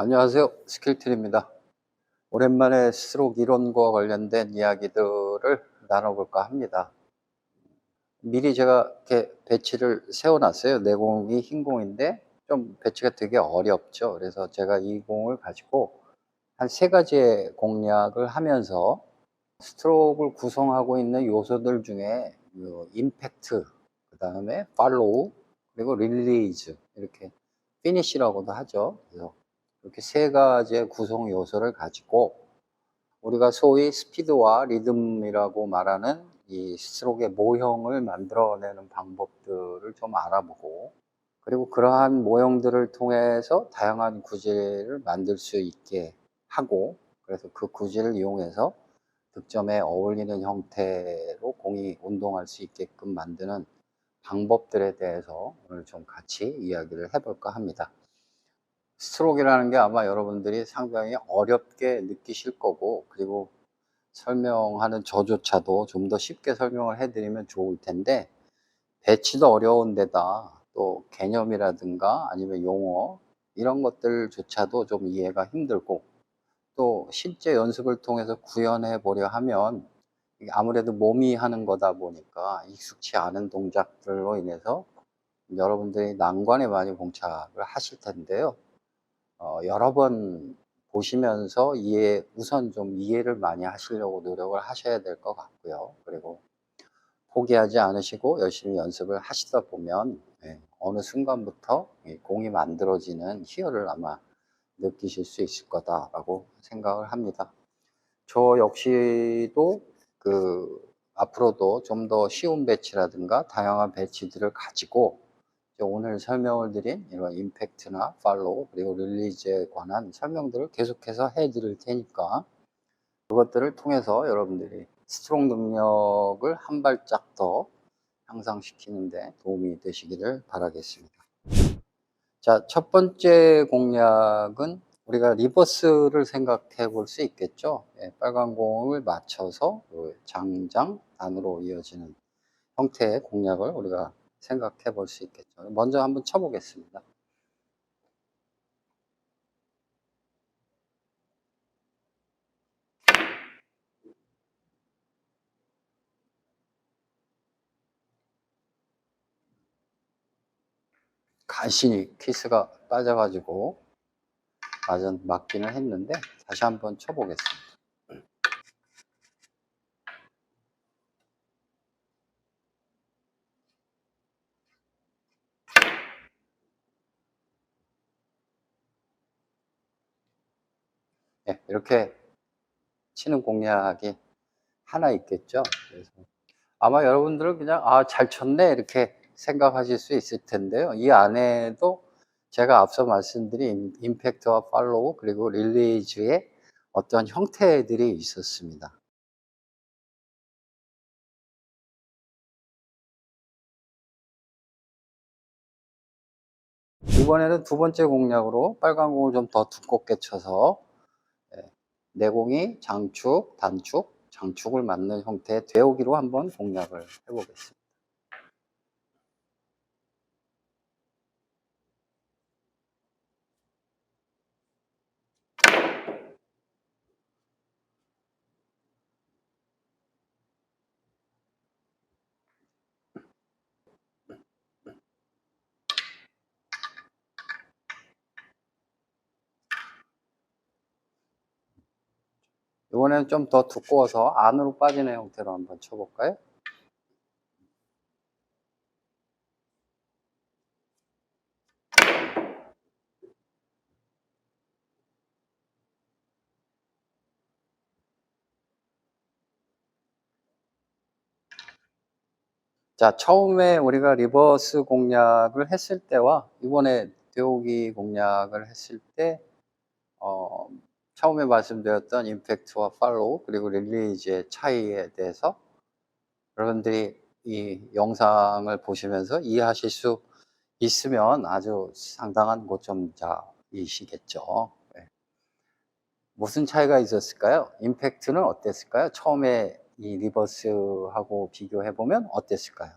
안녕하세요. 스킬틀입니다. 오랜만에 스트로크 이론과 관련된 이야기들을 나눠볼까 합니다. 미리 제가 이렇게 배치를 세워놨어요. 내 공이 흰 공인데 좀 배치가 되게 어렵죠. 그래서 제가 이 공을 가지고 한 세 가지의 공략을 하면서 스트로크를 구성하고 있는 요소들 중에 요 임팩트, 그 다음에 팔로우, 그리고 릴리즈 이렇게 피니시라고도 하죠. 그래서 이렇게 세 가지의 구성 요소를 가지고 우리가 소위 스피드와 리듬이라고 말하는 이 스트로크의 모형을 만들어내는 방법들을 좀 알아보고 그리고 그러한 모형들을 통해서 다양한 구질을 만들 수 있게 하고 그래서 그 구질을 이용해서 득점에 어울리는 형태로 공이 운동할 수 있게끔 만드는 방법들에 대해서 오늘 좀 같이 이야기를 해볼까 합니다. 스트로크라는 게 아마 여러분들이 상당히 어렵게 느끼실 거고 그리고 설명하는 저조차도 좀 더 쉽게 설명을 해드리면 좋을 텐데 배치도 어려운 데다 또 개념이라든가 아니면 용어 이런 것들조차도 좀 이해가 힘들고 또 실제 연습을 통해서 구현해 보려 하면 아무래도 몸이 하는 거다 보니까 익숙치 않은 동작들로 인해서 여러분들이 난관에 많이 봉착을 하실 텐데요. 어, 여러 번 보시면서 이해, 우선 좀 이해를 많이 하시려고 노력을 하셔야 될 것 같고요. 그리고 포기하지 않으시고 열심히 연습을 하시다 보면 예, 어느 순간부터 이 공이 만들어지는 희열을 아마 느끼실 수 있을 거다라고 생각을 합니다. 저 역시도 그 앞으로도 좀 더 쉬운 배치라든가 다양한 배치들을 가지고 오늘 설명을 드린 이런 임팩트나 팔로우 그리고 릴리즈에 관한 설명들을 계속해서 해 드릴 테니까 그것들을 통해서 여러분들이 스트롱 능력을 한 발짝 더 향상시키는데 도움이 되시기를 바라겠습니다. 자, 첫 번째 공략은 우리가 리버스를 생각해 볼 수 있겠죠. 예, 빨간 공을 맞춰서 장장 단으로 이어지는 형태의 공략을 우리가 생각해 볼 수 있겠죠. 먼저 한번 쳐보겠습니다. 간신히 키스가 빠져가지고 맞은, 맞기는 했는데 다시 한번 쳐보겠습니다. 네, 이렇게 치는 공략이 하나 있겠죠. 그래서 아마 여러분들은 그냥 아, 잘 쳤네 이렇게 생각하실 수 있을 텐데요. 이 안에도 제가 앞서 말씀드린 임팩트와 팔로우 그리고 릴리즈의 어떤 형태들이 있었습니다. 이번에는 두 번째 공략으로 빨간 공을 좀 더 두껍게 쳐서 내공이 장축, 단축, 장축을 맞는 형태의 되오기로 한번 공략을 해보겠습니다. 이번에는 좀 더 두꺼워서 안으로 빠지는 형태로 한번 쳐볼까요? 자, 처음에 우리가 리버스 공략을 했을 때와 이번에 되오기 공략을 했을 때, 어, 처음에 말씀드렸던 임팩트와 팔로우 그리고 릴리즈의 차이에 대해서 여러분들이 이 영상을 보시면서 이해하실 수 있으면 아주 상당한 고점자이시겠죠. 네. 무슨 차이가 있었을까요? 임팩트는 어땠을까요? 처음에 이 리버스하고 비교해 보면 어땠을까요?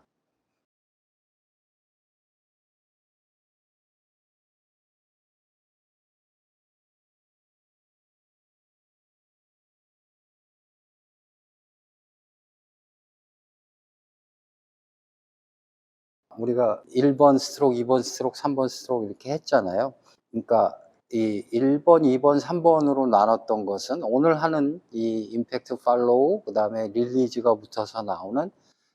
우리가 1번 스트로크, 2번 스트로크, 3번 스트로크 이렇게 했잖아요. 그러니까 이 1번, 2번, 3번으로 나눴던 것은 오늘 하는 이 임팩트 팔로우, 그 다음에 릴리즈가 붙어서 나오는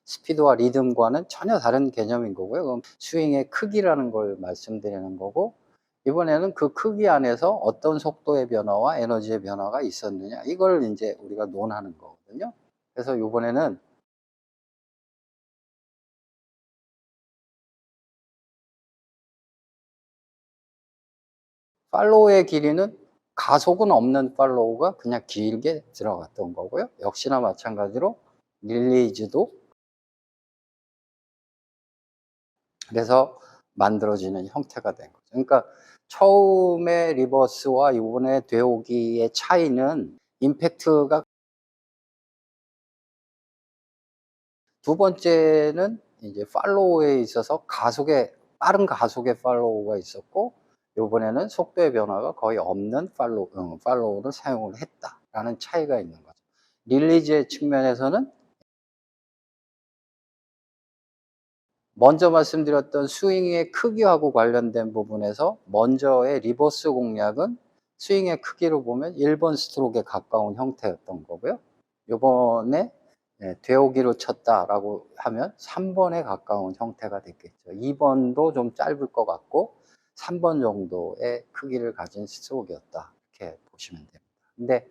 스피드와 리듬과는 전혀 다른 개념인 거고요. 그럼 스윙의 크기라는 걸 말씀드리는 거고, 이번에는 그 크기 안에서 어떤 속도의 변화와 에너지의 변화가 있었느냐, 이걸 이제 우리가 논하는 거거든요. 그래서 이번에는 팔로우의 길이는 가속은 없는 팔로우가 그냥 길게 들어갔던 거고요. 역시나 마찬가지로 릴리즈도 그래서 만들어지는 형태가 된 거죠. 그러니까 처음에 리버스와 이번에 되오기의 차이는 임팩트가 두 번째는 이제 팔로우에 있어서 가속의 빠른 가속의 팔로우가 있었고 이번에는 속도의 변화가 거의 없는 팔로우, 음, 팔로우를 사용을 했다라는 차이가 있는 거죠. 릴리즈의 측면에서는 먼저 말씀드렸던 스윙의 크기하고 관련된 부분에서 먼저의 리버스 공략은 스윙의 크기로 보면 1번 스트로크에 가까운 형태였던 거고요. 요번에 예, 되오기로 쳤다라고 하면 3번에 가까운 형태가 됐겠죠. 2번도 좀 짧을 것 같고 3번 정도의 크기를 가진 스트로크였다. 이렇게 보시면 됩니다. 근데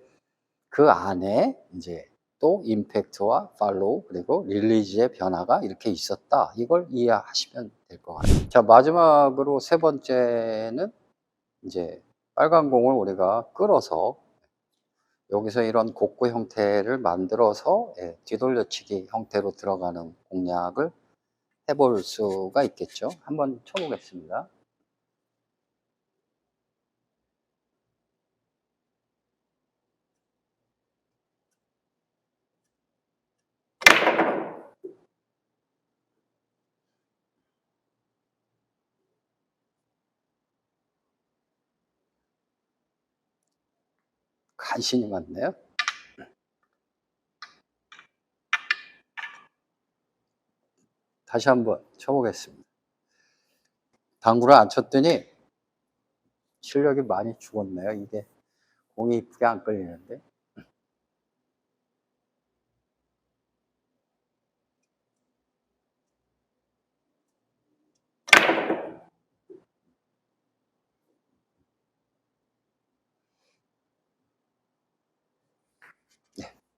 그 안에 이제 또 임팩트와 팔로우 그리고 릴리즈의 변화가 이렇게 있었다. 이걸 이해하시면 될 것 같아요. 자, 마지막으로 세 번째는 이제 빨간 공을 우리가 끌어서 여기서 이런 곡구 형태를 만들어서 예, 뒤돌려치기 형태로 들어가는 공략을 해볼 수가 있겠죠. 한번 쳐보겠습니다. 간신히 맞네요. 다시 한번 쳐보겠습니다. 당구를 안 쳤더니 실력이 많이 죽었네요. 이게 공이 이쁘게 안 끌리는데.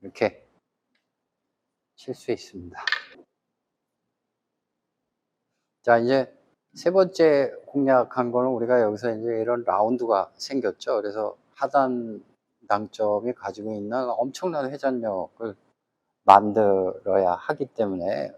이렇게 칠 수 있습니다. 자, 이제 세 번째 공략한 거는 우리가 여기서 이제 이런 라운드가 생겼죠. 그래서 하단 당점이 가지고 있는 엄청난 회전력을 만들어야 하기 때문에